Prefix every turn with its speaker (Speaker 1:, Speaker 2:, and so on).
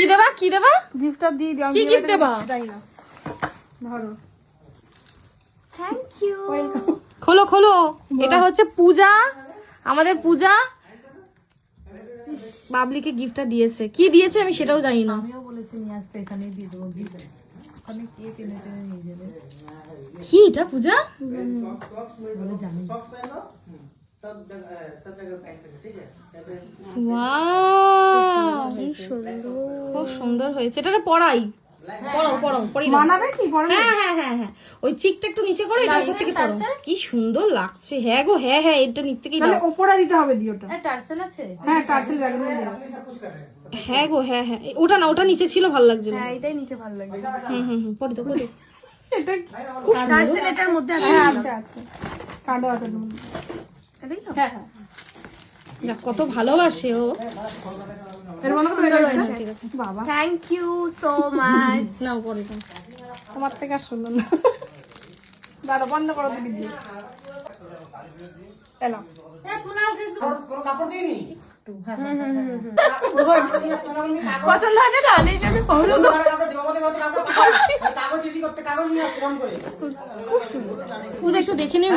Speaker 1: কি দেবা? কি দেবা?
Speaker 2: গিফটটা দিয়ে দিও
Speaker 1: কি gift দেবা?
Speaker 2: যাই না। ধরো।
Speaker 3: থ্যাংক ইউ
Speaker 1: খোলো খোলো। এটা হচ্ছে পূজা। আমাদের পূজা। বাবলিকে গিফটটা দিয়েছে। কি দিয়েছে আমি সেটাও জানি না।
Speaker 4: আমিও বলেছি নিয়ে আসতে এখানেই দিয়ে দেবো গিফট কে
Speaker 1: এটা পূজা?
Speaker 4: জানি।
Speaker 1: খুব সুন্দর হয়েছে। এটা একটা পড়াই পড়ি
Speaker 2: মানাবে কি? পরে
Speaker 1: হ্যাঁ হ্যাঁ হ্যাঁ হ্যাঁ। ওই চিকটা একটু নিচে করে এটা উপর থেকে পড়ো। কি সুন্দর লাগছে। হ্যাঁ গো হ্যাঁ হ্যাঁ এটা নিচ থেকেই
Speaker 2: তাহলে ওপরে দিতে হবে দি ওটা।
Speaker 4: টার্সেল আছে।
Speaker 2: হ্যাঁ টার্সেল ব্যাগের মধ্যে
Speaker 1: হ্যাঁ গো হ্যাঁ হ্যাঁ। ওটা না ওটা নিচে ছিল ভালো লাগছে
Speaker 3: হ্যাঁ এটাই নিচে ভালো লাগছে।
Speaker 1: হুম হুম হুম পড়ে দাও পড়ে দাও।
Speaker 2: এটা
Speaker 3: টার্সেল এটার মধ্যে আছে।
Speaker 2: হ্যাঁ আছে আছে। কার্ডও আছে
Speaker 3: এটাই তো?
Speaker 2: হ্যাঁ হ্যাঁ।
Speaker 1: যাক কত ভালোবাসে ও।
Speaker 2: বাবা
Speaker 3: থ্যাংক ইউ সো মাচ
Speaker 1: নাও পরে
Speaker 2: তোমার থেকে আর সুন্দর না দাঁড়া বন্ধ করো তুমি দিয়ে এলাম
Speaker 3: পছন্দ হয়েছে তো আমি পছন্দ
Speaker 1: একটু দেখে নিও